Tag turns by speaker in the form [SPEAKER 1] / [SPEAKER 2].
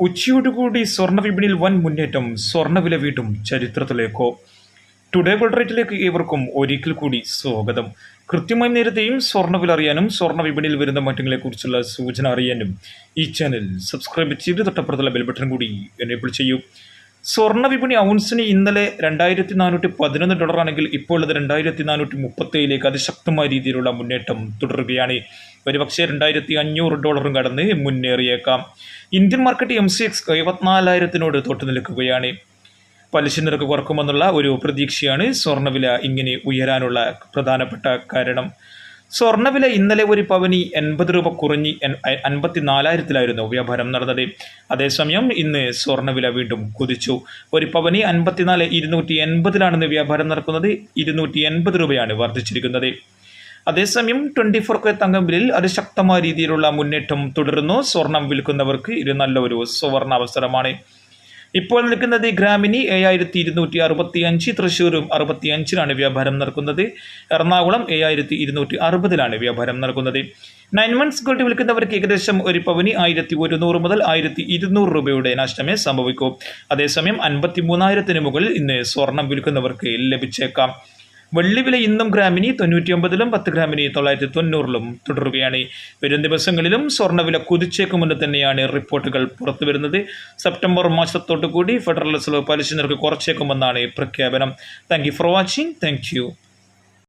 [SPEAKER 1] ഉച്ചയോടുകൂടി സ്വർണ വിപണിയിൽ വൻ മുന്നേറ്റം സ്വർണവില വീണ്ടും ചരിത്രത്തിലേക്കോ. ടുഡേ ഗോൾഡ് റേറ്റിലേക്ക് ഏവർക്കും ഒരിക്കൽ കൂടി സ്വാഗതം. കൃത്യമായി നേരത്തെയും സ്വർണവില അറിയാനും സ്വർണ വിപണിയിൽ വരുന്ന മാറ്റങ്ങളെക്കുറിച്ചുള്ള സൂചന അറിയാനും ഈ ചാനൽ സബ്സ്ക്രൈബ് ചെയ്ത് തൊട്ടപ്പുറത്തുള്ള ബെൽബട്ടൺ കൂടി എനേബിൾ ചെയ്യൂ. സ്വർണ വിപണി ഔൺസിന് ഇന്നലെ രണ്ടായിരത്തി നാനൂറ്റി പതിനൊന്ന് ഡോളറാണെങ്കിൽ ഇപ്പോൾ അത് രണ്ടായിരത്തി നാനൂറ്റി മുപ്പത്തേഴിലേക്ക് അതിശക്തമായ രീതിയിലുള്ള മുന്നേറ്റം തുടരുകയാണ്. ഒരുപക്ഷെ രണ്ടായിരത്തി അഞ്ഞൂറ് ഡോളറും കടന്ന് മുന്നേറിയേക്കാം. Indian market M C X എഴുപത്തിനാലായിരത്തിനോട് തൊട്ടു നിൽക്കുകയാണ്. പലിശ നിരക്ക് കുറക്കുമെന്നുള്ള ഒരു പ്രതീക്ഷയാണ് സ്വർണവില ഇങ്ങനെ ഉയരാനുള്ള പ്രധാനപ്പെട്ട കാരണം. സ്വർണവില ഇന്നലെ ഒരു പവനി എൺപത് രൂപ കുറഞ്ഞ് അൻപത്തി നാലായിരത്തിലായിരുന്നു വ്യാപാരം നടന്നത്. അതേസമയം ഇന്ന് സ്വർണവില വീണ്ടും കുതിച്ചു. ഒരു പവനി അൻപത്തിനാല് ഇരുന്നൂറ്റി എൺപതിലാണെന്ന് വ്യാപാരം നടക്കുന്നത് ഇരുന്നൂറ്റി എൺപത് രൂപയാണ് വർദ്ധിച്ചിരിക്കുന്നത്. അതേസമയം ട്വന്റി ഫോർ കെ തങ്കം വിലയിൽ അതിശക്തമായ രീതിയിലുള്ള മുന്നേറ്റം തുടരുന്നു. സ്വർണം വിൽക്കുന്നവർക്ക് ഇത് നല്ലൊരു സുവർണ അവസരമാണ്. ഇപ്പോൾ നിൽക്കുന്നത് ഗ്രാമിനി ഏഴായിരത്തി ഇരുന്നൂറ്റി അറുപത്തി അഞ്ച് തൃശ്ശൂരും അറുപത്തി അഞ്ചിലാണ് വ്യാപാരം നടക്കുന്നത്. എറണാകുളം ഏഴായിരത്തി ഇരുന്നൂറ്റി അറുപതിലാണ് വ്യാപാരം നടക്കുന്നത്. നയൻ മന്ത്സ് ഗോൾഡ് വിൽക്കുന്നവർക്ക് ഏകദേശം ഒരു പവന് ആയിരത്തി ഒരുന്നൂറ് മുതൽ ആയിരത്തി ഇരുന്നൂറ് രൂപയുടെ നഷ്ടമേ സംഭവിക്കൂ. അതേസമയം അൻപത്തി മൂന്നായിരത്തിന് മുകളിൽ ഇന്ന് സ്വർണം വിൽക്കുന്നവർക്ക് ലഭിച്ചേക്കാം. വെള്ളി വില ഇന്നും ഗ്രാമിന് തൊണ്ണൂറ്റിയൊമ്പതിലും പത്ത് ഗ്രാമിന് തൊള്ളായിരത്തി തൊണ്ണൂറിലും തുടരുകയാണ്. വരും ദിവസങ്ങളിലും സ്വർണവില കുതിച്ചേക്കുമെന്ന് തന്നെയാണ് റിപ്പോർട്ടുകൾ പുറത്തു വരുന്നത് സെപ്റ്റംബർ മാസത്തോടു കൂടി ഫെഡറൽ റിസർവ് പലിശ നിരക്ക് കുറച്ചേക്കുമെന്നാണ് പ്രഖ്യാപനം. Thank for watching. താങ്ക്